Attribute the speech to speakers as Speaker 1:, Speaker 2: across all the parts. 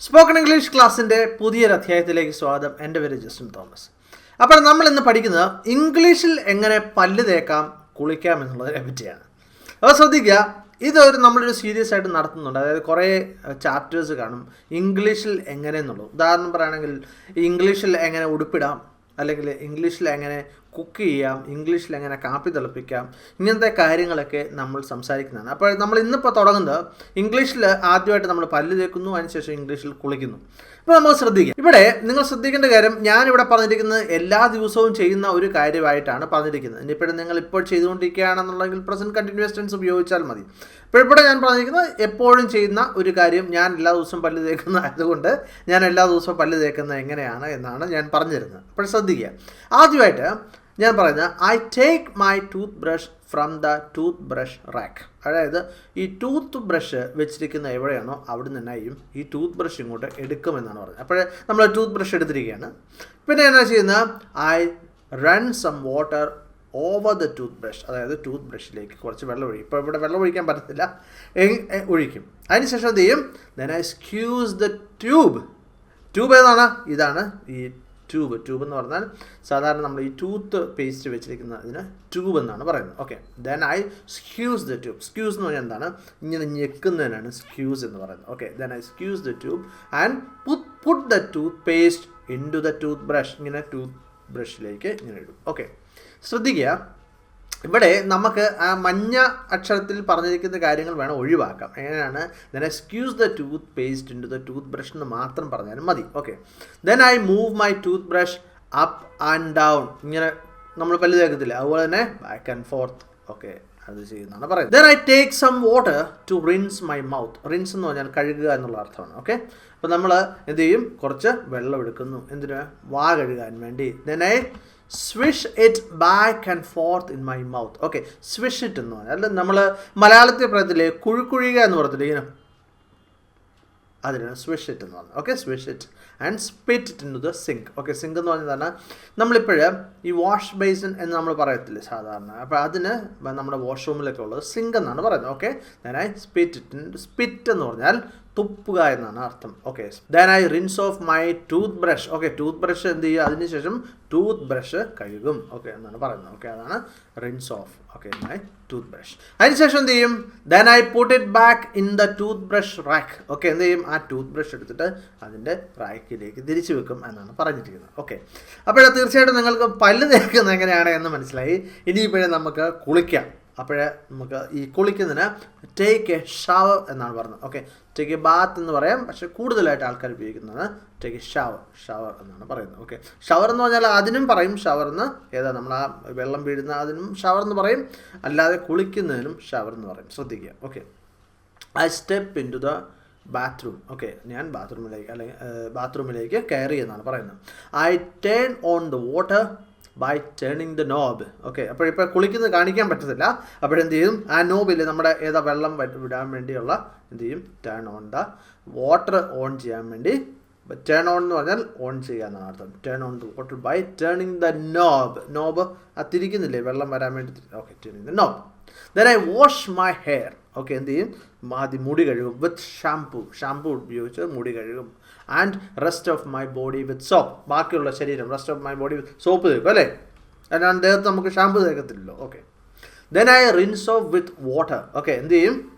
Speaker 1: Spoken English ക്ലാസ്സിന്റെ പുതിയൊരു അധ്യായത്തിലേക്ക് സ്വാഗതം. എന്റെ പേര് ജസ്റ്റിൻ തോമസ്. അപ്പോൾ നമ്മൾ ഇന്ന് പഠിക്കുന്നത് ഇംഗ്ലീഷിൽ എങ്ങനെ പല്ല് തേക്കാം കുളിക്കാം എന്നുള്ളതിനെ പറ്റിയാണ്. അപ്പോൾ ശ്രദ്ധിക്കുക ഇതൊരു നമ്മളൊരു സീരിയസ് ആയിട്ട് നടത്തുന്നുണ്ട്. അതായത് കുറേ ചാപ്റ്റേഴ്സ് കാണും. ഇംഗ്ലീഷിൽ എങ്ങനെ എന്നുള്ളത്. ഉദാഹരണം പറയുകയാണെങ്കിൽ ഇംഗ്ലീഷിൽ എങ്ങനെ ഉടുപ്പിടാം അല്ലെങ്കിൽ ഇംഗ്ലീഷിൽ എങ്ങനെ കുക്ക് ചെയ്യാം ഇംഗ്ലീഷിൽ എങ്ങനെ കാപ്പി തിളപ്പിക്കാം ഇങ്ങനത്തെ കാര്യങ്ങളൊക്കെ നമ്മൾ സംസാരിക്കുന്നതാണ്. അപ്പോൾ നമ്മൾ ഇന്നിപ്പോൾ തുടങ്ങുന്നത് ഇംഗ്ലീഷിൽ ആദ്യമായിട്ട് നമ്മൾ പല്ല് തേക്കുന്നു അതിനുശേഷം ഇംഗ്ലീഷിൽ കുളിക്കുന്നു. അപ്പോൾ നമ്മൾ ശ്രദ്ധിക്കുക ഇവിടെ നിങ്ങൾ ശ്രദ്ധിക്കേണ്ട കാര്യം ഞാനിവിടെ പറഞ്ഞിരിക്കുന്നത് എല്ലാ ദിവസവും ചെയ്യുന്ന ഒരു കാര്യമായിട്ടാണ് പറഞ്ഞിരിക്കുന്നത്. ഇനിയിപ്പോഴും നിങ്ങൾ ഇപ്പോൾ ചെയ്തുകൊണ്ടിരിക്കുകയാണെന്നുണ്ടെങ്കിൽ പ്രസന്റ് കണ്ടിന്യൂസ് ടെൻസ് ഉപയോഗിച്ചാൽ മതി. ഇപ്പോൾ ഇവിടെ ഞാൻ പറഞ്ഞിരിക്കുന്നത് എപ്പോഴും ചെയ്യുന്ന ഒരു കാര്യം ഞാൻ എല്ലാ ദിവസവും പല്ല് തേക്കുന്ന ആയതുകൊണ്ട് ഞാൻ എല്ലാ ദിവസവും പല്ല് തേക്കുന്നത് എങ്ങനെയാണ് എന്നാണ് ഞാൻ പറഞ്ഞിരുന്നത്. അപ്പോൾ ശ്രദ്ധിക്കുക. ആദ്യമായിട്ട് ഞാൻ പറയുന്നത് I take my tooth brush from the tooth brush rack അതായത് ഈ ടൂത്ത് ബ്രഷ് വെച്ചിരിക്കുന്ന എവിടെയാണോ അവിടെ നിന്നായും ഈ ടൂത്ത് ബ്രഷ് ഇങ്ങോട്ട് എടുക്കുമെന്നാണ് പറഞ്ഞത്. അപ്പോൾ നമ്മൾ ടൂത്ത് ബ്രഷ് എടുത്തിരിക്കുകയാണ്. പിന്നെ എന്നാ ചെയ്യുന്നത്? I run some water over the tooth brush അതായത് ടൂത്ത് ബ്രഷിലേക്ക് കുറച്ച് വെള്ളം ഒഴിക്കും. ഇപ്പോൾ ഇവിടെ വെള്ളം ഒഴിക്കാൻ പറ്റത്തില്ല. ഒഴിക്കും. അതിനുശേഷം എന്ത് ചെയ്യും? Then I squeeze the tube tube ഏതാണ്? ഇതാണ് ഈ ട്യൂബ് ട്യൂബ് എന്ന് പറഞ്ഞാൽ സാധാരണ നമ്മൾ ഈ ടൂത്ത് പേസ്റ്റ് വെച്ചിരിക്കുന്ന ഇതിന് ട്യൂബ് എന്നാണ് പറയുന്നത്. Okay then I squeeze the tube squeeze എന്ന് പറഞ്ഞാൽ എന്താണ്? ഇങ്ങനെ ഞെക്കുന്നതിനാണ് സ്ക്യൂസ് എന്ന് പറയുന്നത്. Okay then I squeeze the tube and put put the tooth paste in to the tooth brush ഇങ്ങനെ ടൂത്ത് ബ്രഷിലേക്ക് ഇങ്ങനെ ഇടും. ഓക്കെ ശ്രദ്ധിക്കുക. ഇവിടെ നമുക്ക് ആ മഞ്ഞ അക്ഷരത്തിൽ പറഞ്ഞിരിക്കുന്ന കാര്യങ്ങൾ വേണം ഒഴിവാക്കാം എങ്ങനെയാണ്? Then excuse the tooth paste in to the tooth brush എന്ന് മാത്രം പറഞ്ഞാലും മതി. Okay then I move my tooth brush up and down ഇങ്ങനെ നമ്മൾ പല്ല് തേക്കത്തില്ല? അതുപോലെ തന്നെ ബാക്ക് ആൻഡ് ഫോർത്ത് ഓക്കെ അത് ചെയ്യുന്നതാണ് പറയുന്നത്. Then I take some water to rinse my mouth rinse എന്ന് പറഞ്ഞാൽ കഴുകുക എന്നുള്ള അർത്ഥമാണ്. ഓക്കെ അപ്പോൾ നമ്മൾ എന്ത് ചെയ്യും? കുറച്ച് വെള്ളം എടുക്കുന്നു. എന്തിനാ? വാ കഴുകാൻ വേണ്ടി. Then I swish it back and forth in my mouth okay swish it എന്ന് പറഞ്ഞാൽ അല്ല നമ്മൾ മലയാളത്തിൽ പറയത്തില്ലേ കുഴിക്കുഴിക എന്ന് പറയത്തില്ലേ ഇങ്ങനെ. അതിനാണ് സ്വിഷ് ഇറ്റ് എന്ന് പറഞ്ഞത്. Okay swish it and spit it in to the sink okay sink എന്ന് പറഞ്ഞതാണ് നമ്മളിപ്പോൾ ഈ വാഷ് ബേസിൻ എന്ന് നമ്മൾ പറയത്തില്ലേ സാധാരണ. അപ്പോൾ അതിന് നമ്മുടെ വാഷ്റൂമിലൊക്കെ ഉള്ളത് സിങ്ക് എന്നാണ് പറയുന്നത്. ഓക്കെ ഞാൻ സ്പിറ്റ് ഇറ്റ് സ്പിറ്റ് എന്ന് പറഞ്ഞാൽ തുപ്പുക എന്നാണ് അർത്ഥം. Okay then I rinse off my tooth brush okay tooth brush എന്ത് ചെയ്യുക? അതിനുശേഷം ടൂത്ത് ബ്രഷ് കഴുകും. ഓക്കെ എന്നാണ് പറയുന്നത്. ഓക്കെ അതാണ് rinse off okay my tooth brush അതിനുശേഷം എന്ത് ചെയ്യും? Then I put it back in the tooth brush rack okay എന്ത് ചെയ്യും? ആ ടൂത്ത് ബ്രഷ് എടുത്തിട്ട് അതിന്റെ റാക്കിലേക്ക് തിരിച്ചു വെക്കും എന്നാണ് പറഞ്ഞിരിക്കുന്നത്. ഓക്കെ അപ്പോൾ തീർച്ചയായിട്ടും നിങ്ങൾക്ക് പല്ല് തേക്കുന്നത് എങ്ങനെയാണ് എന്ന് മനസ്സിലായി. ഇനിയിപ്പോഴേ നമുക്ക് കുളിക്കാം. അപ്പോഴേ നമുക്ക് ഈ കുളിക്കുന്നതിന് ടേക്ക് എ ഷവർ എന്നാണ് പറഞ്ഞത്. ഓക്കെ ടേക്ക് എ ബാത്ത് എന്ന് പറയാം. പക്ഷെ കൂടുതലായിട്ട് ആൾക്കാർ ഉപയോഗിക്കുന്നത് ടേക്ക് എ ഷവർ ഷവർ എന്നാണ് പറയുന്നത്. ഓക്കെ ഷവർ എന്ന് പറഞ്ഞാൽ അതിനും പറയും ഷവർ എന്ന്. ഏതാ നമ്മൾ ആ വെള്ളം വീഴുന്ന അതിനും ഷവർ എന്ന് പറയും. അല്ലാതെ കുളിക്കുന്നതിനും ഷവർ എന്ന് പറയും. ശ്രദ്ധിക്കുക. Okay I step in to the bathroom okay ഞാൻ ബാത്റൂമിലേക്ക് അല്ലെങ്കിൽ ബാത്റൂമിലേക്ക് കയറി എന്നാണ് പറയുന്നത്. I turn on the water by turning the knob okay അപ്പോൾ ഇപ്പോൾ കുളിക്കുന്നത് കാണിക്കാൻ പറ്റത്തില്ല. അപ്പോഴെന്ത് ചെയ്യും? ആ നോബിൽ നമ്മുടെ ഏതാ വെള്ളം വിടാൻ വേണ്ടിയുള്ള എന്ത് ചെയ്യും? Turn on the water on ചെയ്യാൻ വേണ്ടി. ടേൺ ഓൺ എന്ന് പറഞ്ഞാൽ ഓൺ ചെയ്യുക എന്നാണ് അർത്ഥം. Turn on the water by turning the knob knob ആ തിരിക്കുന്നില്ലേ? വെള്ളം വരാൻ വേണ്ടി. Okay turning the knob then I wash my hair okay എന്ത് ചെയ്യും? ആദ്യം മുടി കഴുകും വിത്ത് ഷാംപൂ ഷാംപൂ ഉപയോഗിച്ച് മുടി കഴുകും. And rest of my body with soap ബാക്കിയുള്ള ശരീരം rest of my body with soap തേക്കും അല്ലേ? അല്ലാണ്ട് ദേഹത്ത് നമുക്ക് shampoo തേക്കത്തില്ലല്ലോ. Okay then I rinse off with water okay എന്ത് ചെയ്യും?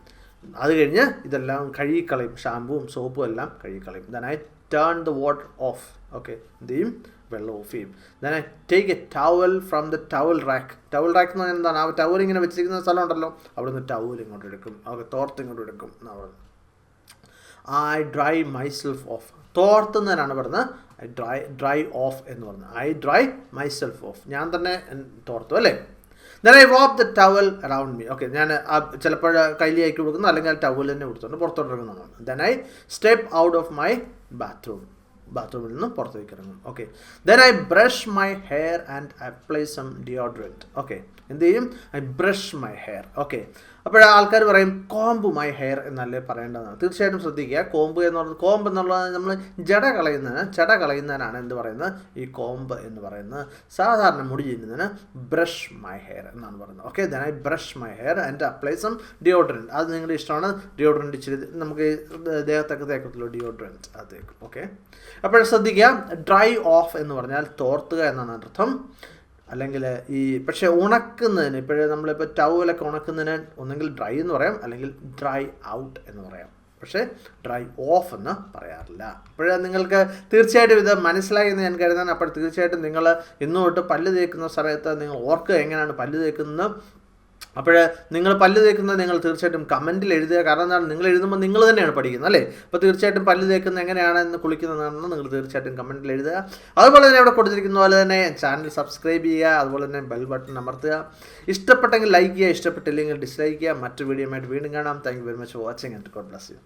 Speaker 1: അത് കഴിഞ്ഞ് ഇതെല്ലാം കഴുകിക്കളയും. ഷാമ്പുവും സോപ്പും എല്ലാം കഴുകിക്കളയും. Then I turn the water off okay എന്ത് ചെയ്യും? വെള്ളം ഓഫ് ചെയ്യും. Then I take a towel from the towel rack towel rack എന്ന് പറഞ്ഞാൽ എന്താണ്? ആ ടവൽ ഇങ്ങനെ വെച്ചിരിക്കുന്ന സ്ഥലം ഉണ്ടല്ലോ. അവിടെ നിന്ന് ടവൽ ഇങ്ങോട്ട് എടുക്കും. അവിടെ തോർത്ത് ഇങ്ങോട്ട് എടുക്കും എന്നാണ് പറയുന്നത്. ഐ ഡ്രൈ മൈസെൽഫ് ഓഫ് തോർത്തുന്നതിനാണ് ഐ ഡ്രൈ ഡ്രൈ ഓഫ് എന്ന് പറഞ്ഞത് ഐ ഡ്രൈ മൈസെൽഫ് ഓഫ് ഞാൻ തന്നെ തോർത്തു അല്ലേ? Then I rope the towel around me okay ഞാൻ ചിലപ്പോൾ അയക്കി കൊടുക്കുന്നു അല്ലെങ്കിൽ ആ ടവൽ തന്നെ കൊടുത്തുകൊണ്ട് പുറത്തോട്ട് ഇറങ്ങുന്നതാണ്. Then I step out of my bathroom ബാത്റൂമിൽ നിന്ന് പുറത്തേക്ക് ഇറങ്ങും. Okay then I brush my hair and apply some deodorant okay എന്ത് ചെയ്യും? I brush my hair okay അപ്പോൾ ആൾക്കാർ പറയും കോമ്പ് മൈ ഹെയർ എന്നല്ലേ പറയേണ്ടതാണ്. തീർച്ചയായിട്ടും ശ്രദ്ധിക്കുക. കോമ്പ് എന്ന് പറയുന്നത് കോമ്പ് എന്നുള്ളത് നമ്മൾ ജട കളയുന്നതിന് ചട കളയുന്നതിനാണ് എന്ത് പറയുന്നത്? ഈ കോമ്പ് എന്ന് പറയുന്നത്. സാധാരണ മുടി ചെയ്യുന്നതിന് ബ്രഷ് മൈ ഹെയർ എന്നാണ് പറയുന്നത്. Okay then I brush my hair and apply some deodorant അത് നിങ്ങളുടെ ഇഷ്ടമാണ്. ഡിയോഡ്രന്റ് ഇച്ചിരി നമുക്ക് ദേഹത്തൊക്കെ തേക്കത്തുള്ളൂ ഡിയോഡ്രന്റ് അത് ഓക്കെ അപ്പോൾ ശ്രദ്ധിക്കുക ഡ്രൈ ഓഫ് എന്ന് പറഞ്ഞാൽ തോർത്തുക എന്നാണ് അർത്ഥം. അല്ലെങ്കിൽ ഈ പക്ഷേ ഉണക്കുന്നതിന് ഇപ്പോഴേ നമ്മളിപ്പോൾ ടവലൊക്കെ ഉണക്കുന്നതിന് ഒന്നെങ്കിൽ ഡ്രൈ എന്ന് പറയാം അല്ലെങ്കിൽ ഡ്രൈ ഔട്ട് എന്ന് പറയാം. പക്ഷേ ഡ്രൈ ഓഫ് എന്ന് പറയാറില്ല. അപ്പോഴേ നിങ്ങൾക്ക് തീർച്ചയായിട്ടും ഇത് മനസ്സിലായി എന്ന് ഞാൻ കരുതാൻ അപ്പോൾ തീർച്ചയായിട്ടും നിങ്ങൾ ഇന്നോട്ട് പല്ല് തേക്കുന്ന സമയത്ത് നിങ്ങൾ ഓർക്കുക എങ്ങനെയാണ് പല്ല് തേക്കുന്നത്. അപ്പോൾ നിങ്ങൾ പല്ല് തേക്കുന്നത് നിങ്ങൾ തീർച്ചയായിട്ടും കമന്റിൽ എഴുതുക. കാരണം എന്താണ്? നിങ്ങൾ എഴുതുമ്പോൾ നിങ്ങൾ തന്നെയാണ് പഠിക്കുന്നത് അല്ലേ? അപ്പോൾ തീർച്ചയായിട്ടും പല്ല് തേക്കുന്നത് എങ്ങനെയാണ് എന്ന് കുളിക്കുന്നതാണെന്ന് നിങ്ങൾ തീർച്ചയായിട്ടും കമന്റിൽ എഴുതുക. അതുപോലെ തന്നെ ഇവിടെ കൊടുത്തിരിക്കുന്ന പോലെ തന്നെ ചാനൽ സബ്സ്ക്രൈബ് ചെയ്യുക. അതുപോലെ തന്നെ ബെൽ ബട്ടൺ അമർത്തുക. ഇഷ്ടപ്പെട്ടെങ്കിൽ ലൈക്ക് ചെയ്യുക. ഇഷ്ടപ്പെട്ടില്ലെങ്കിൽ ഡിസ്ലൈക്ക് ചെയ്യുക. മറ്റു വീഡിയോ ആയിട്ട് വീണ്ടും കാണാം. Thank you very much watching and God bless you